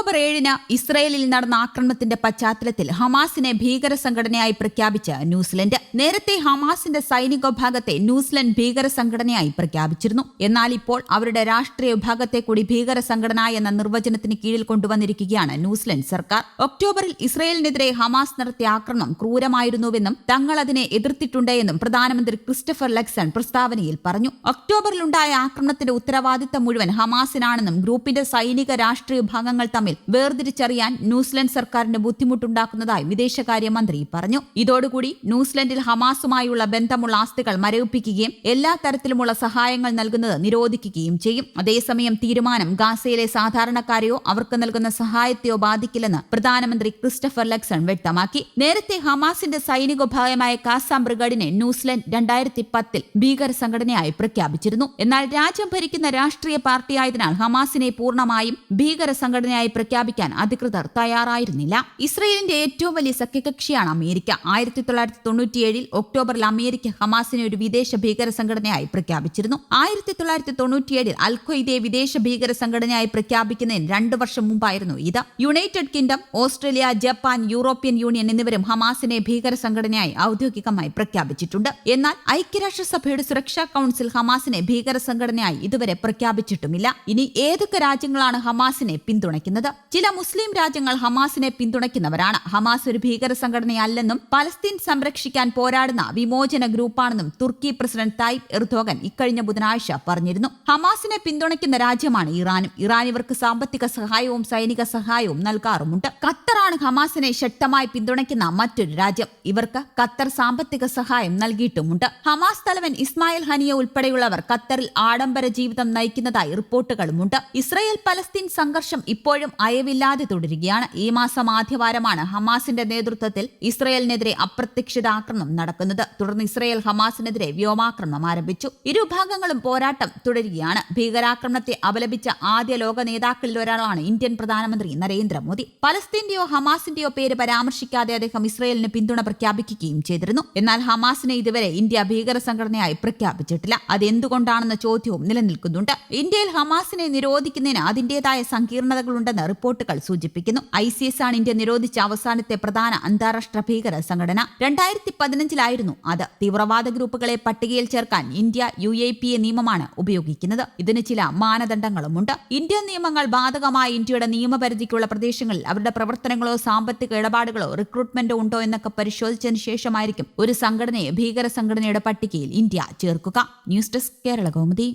October ഏഴിന് ഇസ്രയേലിൽ നടന്ന ആക്രമണത്തിന്റെ പശ്ചാത്തലത്തിൽ ഹമാസിനെ ഭീകര സംഘടനയായി പ്രഖ്യാപിച്ച് ന്യൂസിലൻഡ്. നേരത്തെ ഹമാസിന്റെ സൈനിക വിഭാഗത്തെ ന്യൂസിലൻഡ് ഭീകര സംഘടനയായി പ്രഖ്യാപിച്ചിരുന്നു. എന്നാൽ ഇപ്പോൾ അവരുടെ രാഷ്ട്രീയ വിഭാഗത്തെ കൂടി ഭീകര സംഘടന എന്ന നിർവചനത്തിന് കീഴിൽ കൊണ്ടുവന്നിരിക്കുകയാണ് ന്യൂസിലൻഡ് സർക്കാർ. ഒക്ടോബറിൽ ഇസ്രയേലിനെതിരെ ഹമാസ് നടത്തിയ ആക്രമണം ക്രൂരമായിരുന്നുവെന്നും തങ്ങൾ അതിനെ എതിർത്തിട്ടുണ്ട് എന്നും പ്രധാനമന്ത്രി ക്രിസ്റ്റഫർ ലെക്സൺ പ്രസ്താവനയിൽ പറഞ്ഞു. ഒക്ടോബറിലുണ്ടായ ആക്രമണത്തിന്റെ ഉത്തരവാദിത്തം മുഴുവൻ ഹമാസിനാണെന്നും ഗ്രൂപ്പിന്റെ സൈനിക രാഷ്ട്രീയ വിഭാഗങ്ങൾ തമ്മിൽ വേർതിരിച്ചറിയാൻ ന്യൂസിലൻഡ് സർക്കാരിന് ബുദ്ധിമുട്ടുണ്ടാക്കുന്നതായി വിദേശകാര്യമന്ത്രി പറഞ്ഞു. ഇതോടുകൂടി ന്യൂസിലൻഡിൽ ഹമാസുമായുള്ള ബന്ധമുള്ള ആസ്തികൾ മരവിപ്പിക്കുകയും എല്ലാ തരത്തിലുമുള്ള സഹായങ്ങൾ നൽകുന്നത് നിരോധിക്കുകയും ചെയ്യും. അതേസമയം തീരുമാനം ഗാസയിലെ സാധാരണക്കാരെയോ അവർക്ക് നൽകുന്ന സഹായത്തെയോ ബാധിക്കില്ലെന്ന് പ്രധാനമന്ത്രി ക്രിസ്റ്റഫർ ലക്സൺ വ്യക്തമാക്കി. നേരത്തെ ഹമാസിന്റെ സൈനിക വിഭാഗമായ കാസ ബ്രിഗേഡിനെ ന്യൂസിലൻഡ് രണ്ടായിരത്തി പത്തിൽ ഭീകര സംഘടനയായി പ്രഖ്യാപിച്ചിരുന്നു. എന്നാൽ രാജ്യം ഭരിക്കുന്ന രാഷ്ട്രീയ പാർട്ടിയായതിനാൽ ഹമാസിനെ പൂർണമായും ഭീകര സംഘടനയായി പ്രഖ്യാപിക്കാൻ അധികൃതർ തയ്യാറായിരുന്നില്ല. ഇസ്രയേലിന്റെ ഏറ്റവും വലിയ സഖ്യകക്ഷിയാണ് അമേരിക്ക. ആയിരത്തി തൊള്ളായിരത്തി തൊണ്ണൂറ്റിയേഴിൽ ഒക്ടോബറിൽ അമേരിക്ക ഹമാസിനെ ഒരു വിദേശ ഭീകര സംഘടനയായി പ്രഖ്യാപിച്ചിരുന്നു. ആയിരത്തി തൊള്ളായിരത്തി തൊണ്ണൂറ്റിയേഴിൽ അൽഖയ്ദയെ വിദേശ ഭീകര സംഘടനയായി പ്രഖ്യാപിക്കുന്നതിന് രണ്ടു വർഷം മുമ്പായിരുന്നു ഇത്. United Kingdom Australia Japan European Union എന്നിവരും ഹമാസിനെ ഭീകര സംഘടനയായി ഔദ്യോഗികമായി പ്രഖ്യാപിച്ചിട്ടുണ്ട്. എന്നാൽ ഐക്യരാഷ്ട്രസഭയുടെ സുരക്ഷാ കൌൺസിൽ ഹമാസിനെ ഭീകര സംഘടനയായി ഇതുവരെ പ്രഖ്യാപിച്ചിട്ടുമില്ല. ഇനി ഏതൊക്കെ രാജ്യങ്ങളാണ് ഹമാസിനെ പിന്തുണയ്ക്കുന്നത്? ചില മുസ്ലിം രാജ്യങ്ങൾ ഹമാസിനെ പിന്തുണയ്ക്കുന്നവരാണ്. ഹമാസ് ഒരു ഭീകര സംഘടനയല്ലെന്നും പലസ്തീൻ സംരക്ഷിക്കാൻ പോരാടുന്ന വിമോചന ഗ്രൂപ്പാണെന്നും തുർക്കി പ്രസിഡന്റ് തായിബ് എർദോഗൻ ഇക്കഴിഞ്ഞ ബുധനാഴ്ച പറഞ്ഞിരുന്നു. ഹമാസിനെ പിന്തുണയ്ക്കുന്ന രാജ്യമാണ് ഇറാനും. ഇറാൻ ഇവർക്ക് സാമ്പത്തിക സഹായവും സൈനിക സഹായവും നൽകാറുമുണ്ട്. ഖത്തറാണ് ഹമാസിനെ ശക്തമായി പിന്തുണയ്ക്കുന്ന മറ്റൊരു രാജ്യം. ഇവർക്ക് ഖത്തർ സാമ്പത്തിക സഹായം നൽകിയിട്ടുമുണ്ട്. ഹമാസ് തലവൻ ഇസ്മായിൽ ഹനിയ ഉൾപ്പെടെയുള്ളവർ ഖത്തറിൽ ആഡംബര ജീവിതം നയിക്കുന്നതായി റിപ്പോർട്ടുകളുമുണ്ട്. ഇസ്രയേൽ പലസ്തീൻ സംഘർഷം ഇപ്പോഴും അയവില്ലാതെ തുടരുകയാണ്. ഈ മാസം ആദ്യവാരമാണ് ഹമാസിന്റെ നേതൃത്വത്തിൽ ഇസ്രയേലിനെതിരെ അപ്രതീക്ഷിത ആക്രമണം നടക്കുന്നത്. തുടർന്ന് ഇസ്രയേൽ ഹമാസിനെതിരെ വ്യോമാക്രമണം ആരംഭിച്ചു. ഇരുഭാഗങ്ങളും പോരാട്ടം തുടരുകയാണ്. ഭീകരാക്രമണത്തെ അപലപിച്ച ആദ്യ ലോക നേതാക്കളിൽ ഒരാളാണ് ഇന്ത്യൻ പ്രധാനമന്ത്രി നരേന്ദ്രമോദി. പലസ്തീന്റെയോ ഹമാസിന്റെയോ പേര് പരാമർശിക്കാതെ അദ്ദേഹം ഇസ്രയേലിന് പിന്തുണ പ്രഖ്യാപിക്കുകയും ചെയ്തിരുന്നു. എന്നാൽ ഹമാസിനെ ഇതുവരെ ഇന്ത്യ ഭീകര സംഘടനയായി പ്രഖ്യാപിച്ചിട്ടില്ല. അതെന്തുകൊണ്ടാണെന്ന ചോദ്യവും നിലനിൽക്കുന്നുണ്ട്. ഇന്ത്യയിൽ ഹമാസിനെ നിരോധിക്കുന്നതിന് അതിന്റേതായ സങ്കീർണതകളുണ്ടെന്ന് റിപ്പോർട്ടുകൾ സൂചിപ്പിക്കുന്നു. ഐ സി എസ് ആണ് ഇന്ത്യ നിരോധിച്ച അവസാനത്തെ പ്രധാന അന്താരാഷ്ട്ര ഭീകര സംഘടന. രണ്ടായിരത്തി പതിനഞ്ചിലായിരുന്നു അത്. തീവ്രവാദ ഗ്രൂപ്പുകളെ പട്ടികയിൽ ചേർക്കാൻ India U A P A നിയമമാണ് ഉപയോഗിക്കുന്നത്. ഇതിന് ചില മാനദണ്ഡങ്ങളുമുണ്ട്. ഇന്ത്യൻ നിയമങ്ങൾ ബാധകമായ ഇന്ത്യയുടെ നിയമപരിധിക്കുള്ള പ്രദേശങ്ങളിൽ അവരുടെ പ്രവർത്തനങ്ങളോ സാമ്പത്തിക ഇടപാടുകളോ റിക്രൂട്ട്മെന്റോ ഉണ്ടോ എന്നൊക്കെ പരിശോധിച്ചതിന് ശേഷമായിരിക്കും ഒരു സംഘടനയെ ഭീകര സംഘടനയുടെ പട്ടികയിൽ ഇന്ത്യ ചേർക്കുക. News desk Kerala Kaumudi.